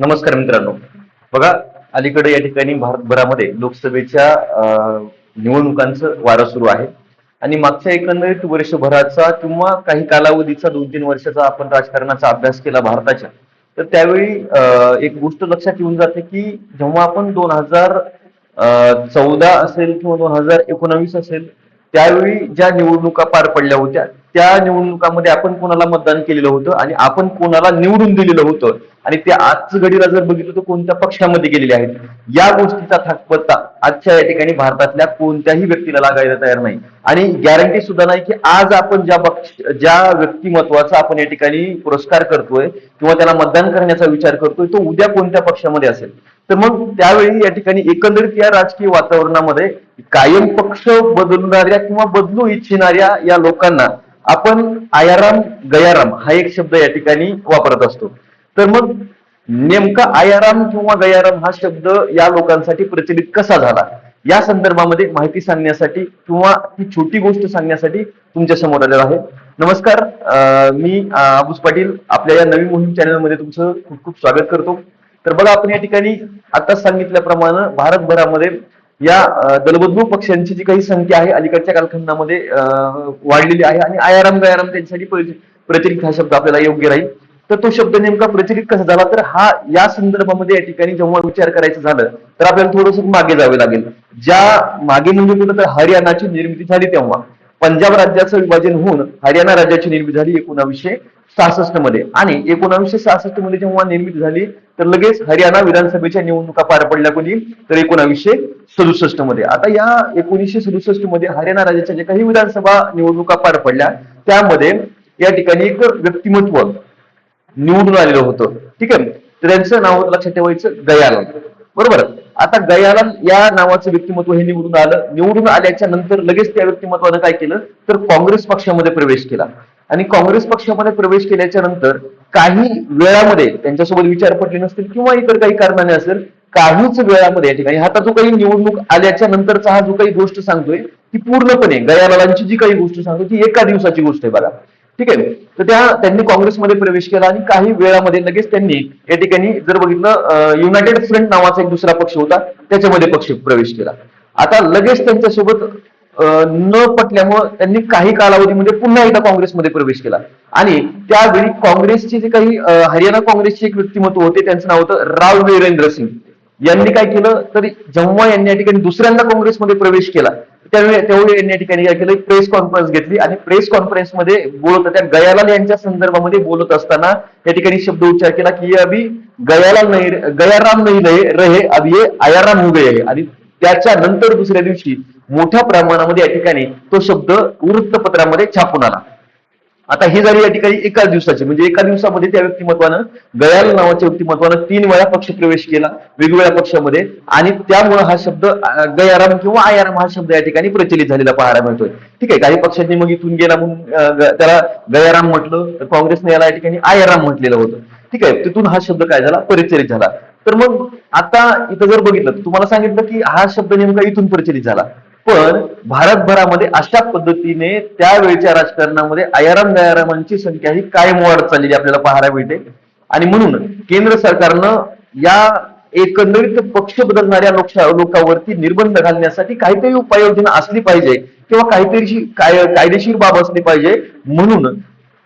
नमस्कार मित्रांनो. बघा अलीकडे या ठिकाणी भारतभरामध्ये लोकसभेच्या निवडणुकांचं वारं सुरू आहे. आणि मागच्या एकंदरीत वर्षभराचा किंवा काही कालावधीचा दोन तीन वर्षाचा आपण राजकारणाचा अभ्यास केला भारताच्या. तर त्यावेळी एक गोष्ट लक्षात येऊन जाते की जेव्हा आपण दोन हजार चौदा असेल किंवा दोन हजार एकोणावीस असेल त्यावेळी ज्या निवडणुका पार पडल्या होत्या त्या निवडणुकामध्ये आपण कोणाला मतदान केलेलं होतं आणि आपण कोणाला निवडून दिलेलं होतं? आणि ते आजचं घडीला जर बघितलं तर कोणत्या पक्षामध्ये गेलेले आहेत? या गोष्टीचा थाकपत्ता आजच्या या ठिकाणी भारतातल्या कोणत्याही व्यक्तीला लागायला तयार नाही. आणि गॅरंटी सुद्धा नाही की आज आपण ज्या पक्ष ज्या व्यक्तिमत्वाचा आपण या ठिकाणी पुरस्कार करतोय किंवा त्याला मतदान करण्याचा विचार करतोय तो उद्या कोणत्या पक्षामध्ये असेल? तर मग त्यावेळी या ठिकाणी एकंदरीत या राजकीय वातावरणामध्ये कायम पक्ष बदलणाऱ्या किंवा बदलू इच्छिणाऱ्या या लोकांना आपण आयाराम गयाराम हा एक शब्द या ठिकाणी वापरत असतो. तर मग नेमका आयाराम किंवा गयाराम हा शब्द या लोकांसाठी प्रचलित कसा झाला? या संदर्भामध्ये माहिती सांगण्यासाठी किंवा ती छोटी गोष्ट सांगण्यासाठी तुमच्यासमोर आलेलो आहे. नमस्कार मी आबूस पाटील आपल्या या नवीन मोहीम चॅनलमध्ये तुमचं खूप खूप स्वागत करतो. तर बघा आपण या ठिकाणी आताच सांगितल्याप्रमाणे भारतभरामध्ये या अं, दलबदलू पक्षांची जी काही संख्या आहे अलीकडच्या कालखंडामध्ये वाढलेली आहे आणि आयाराम गयाराम त्यांच्यासाठी प्रचलित हा शब्द आपल्याला योग्य राहील. तर तो शब्द नेमका प्रचलित कसा झाला? तर हा या संदर्भामध्ये या ठिकाणी जेव्हा विचार करायचं झालं तर आपल्याला थोडस मागे जावे लागेल. ज्या मागे म्हणजे कुठं तर हरियाणाची निर्मिती झाली तेव्हा. पंजाब राज्याचं विभाजन होऊन हरियाणा राज्याची निर्मिती झाली एकोणावीसशे सहासष्टमध्ये. आणि एकोणावीसशे सहासष्टमध्ये जेव्हा निर्मिती झाली तर लगेच हरियाणा विधानसभेच्या निवडणुका पार पडल्या कोणी? तर एकोणावीसशे सदुसष्टमध्ये. आता या एकोणीसशे सदुसष्टमध्ये हरियाणा राज्याच्या ज्या काही विधानसभा निवडणुका पार पडल्या त्यामध्ये या ठिकाणी एक व्यक्तिमत्व निवडून आलेलं होतं. ठीक आहे? तर त्यांचं नाव लक्षात ठेवायचं गयालाल. बरोबर? आता गयालाल या नावाचं व्यक्तिमत्व हे निवडून आलं. निवडून आल्याच्यानंतर लगेच त्या व्यक्तिमत्वानं काय केलं? तर काँग्रेस पक्षामध्ये प्रवेश केला. आणि काँग्रेस पक्षामध्ये प्रवेश केल्याच्यानंतर काही वेळामध्ये त्यांच्यासोबत विचार पटले नसतील किंवा इतर काही कारणाने असेल काहीच वेळामध्ये या ठिकाणी आता जो काही निवडणूक आल्याच्या नंतरचा हा जो काही गोष्ट सांगतोय ती पूर्णपणे गयालालांची जी काही गोष्ट सांगतो ती एका दिवसाची गोष्ट आहे बघा. ठीक आहे? तर त्या त्यांनी काँग्रेसमध्ये प्रवेश केला आणि काही वेळामध्ये लगेच त्यांनी या ठिकाणी जर बघितलं युनायटेड फ्रंट नावाचा एक दुसरा पक्ष होता त्याच्यामध्ये पक्ष प्रवेश केला. आता लगेच त्यांच्यासोबत न पटल्यामुळं त्यांनी काही कालावधीमध्ये पुन्हा एकदा काँग्रेसमध्ये प्रवेश केला. आणि त्यावेळी काँग्रेसचे जे काही हरियाणा काँग्रेसचे एक व्यक्तिमत्व होते त्यांचं नाव होतं राव वीरेंद्र सिंग. यांनी काय केलं? तर जेव्हा यांनी या ठिकाणी दुसऱ्यांदा काँग्रेसमध्ये प्रवेश केला त्यावेळी त्यावेळी यांनी या ठिकाणी काय केलं? प्रेस कॉन्फरन्स घेतली आणि प्रेस कॉन्फरन्समध्ये बोलत त्या गयालाल यांच्या संदर्भामध्ये बोलत असताना या ठिकाणी शब्द उच्चार केला की अभि अभी गयालाल नाही रे- गयाराम नाही रहे अभि अभी आयाराम हो गए आहे आणि त्याच्यानंतर दुसऱ्या दिवशी मोठ्या प्रमाणामध्ये या ठिकाणी तो शब्द वृत्तपत्रामध्ये छापून आला. आता ही झाली या ठिकाणी एकाच दिवसाची. म्हणजे एका दिवसामध्ये त्या व्यक्तिमत्वानं गयाल नावाच्या व्यक्तिमत्वानं तीन वेळा पक्ष प्रवेश केला वेगवेगळ्या पक्षामध्ये. आणि त्यामुळे हा शब्द गयाराम किंवा आयाराम हा शब्द या ठिकाणी प्रचलित झालेला पाहायला मिळतोय. ठीक आहे काही पक्षांनी मग इथून गेला म्हणून त्याला गयाराम म्हटलं तर काँग्रेसने याला या ठिकाणी आयाराम म्हटलेलं होतं. ठीक आहे तिथून हा शब्द काय झाला? परिचलित झाला. तर मग आता इथं जर बघितलं तुम्हाला सांगितलं की हा शब्द नेमका इथून प्रचलित झाला. पण भारतभरामध्ये अशा पद्धतीने त्यावेळच्या राजकारणामध्ये आयाराम गयारामांची संख्या ही कायम वाढत चाललेली आपल्याला पाहायला मिळते. आणि म्हणून केंद्र सरकारनं या एकंदरीत पक्ष बदलणाऱ्या लोकशा लोकांवरती निर्बंध घालण्यासाठी काहीतरी उपाययोजना असली पाहिजे किंवा काहीतरी काय कायदेशीर बाब असली पाहिजे. म्हणून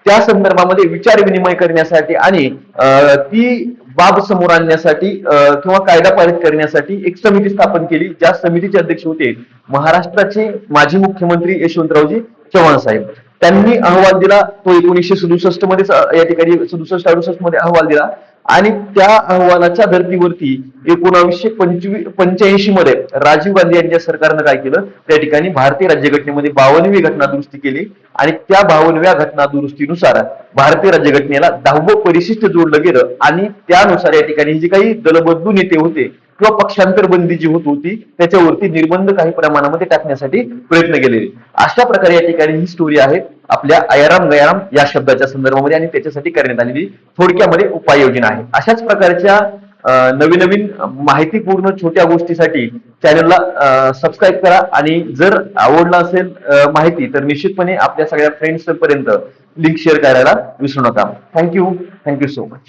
त्या संदर्भामध्ये विचार विनिमय करण्यासाठी आणि अं, ती बाब समोर आणण्यासाठी किंवा कायदा पारित करण्यासाठी एक समिती स्थापन केली. ज्या समितीचे अध्यक्ष होते महाराष्ट्राचे माजी मुख्यमंत्री यशवंतरावजी चव्हाण साहेब. त्यांनी अहवाल दिला. तो एकोणीसशे सदुसष्टमध्ये या ठिकाणी सदुसष्ट अडुसष्टमध्ये अहवाल दिला. आणि त्या अहवालाच्या धर्तीवरती एकोणावीसशे पंचवीस पंच्याऐंशी मध्ये राजीव गांधी यांच्या सरकारनं काय केलं? त्या ठिकाणी भारतीय राज्यघटनेमध्ये बावनवी घटना दुरुस्ती केली. आणि त्या बावनव्या घटना दुरुस्तीनुसार भारतीय राज्यघटनेला दहावं परिशिष्ट जोडलं गेलं आणि त्यानुसार या ठिकाणी जे काही दलबदलू नेते होते किंवा पक्षांतर बंदी जी होत होती त्याच्यावरती निर्बंध काही प्रमाणामध्ये टाकण्यासाठी प्रयत्न केलेले अशा प्रकारे या ठिकाणी ही स्टोरी आहे. आपल्या आयाराम गयाराम या शब्दाच्या संदर्भामध्ये आणि त्याच्यासाठी करण्यात आलेली थोडक्यामध्ये उपाययोजना आहे. अशाच प्रकारच्या नवीन नवीन माहितीपूर्ण छोट्या गोष्टीसाठी चॅनलला सबस्क्राईब करा. आणि जर आवडला असेल माहिती तर निश्चितपणे आपल्या सगळ्या फ्रेंड्स पर्यंत लिंक शेअर करायला विसरू नका. Thank you thank you so much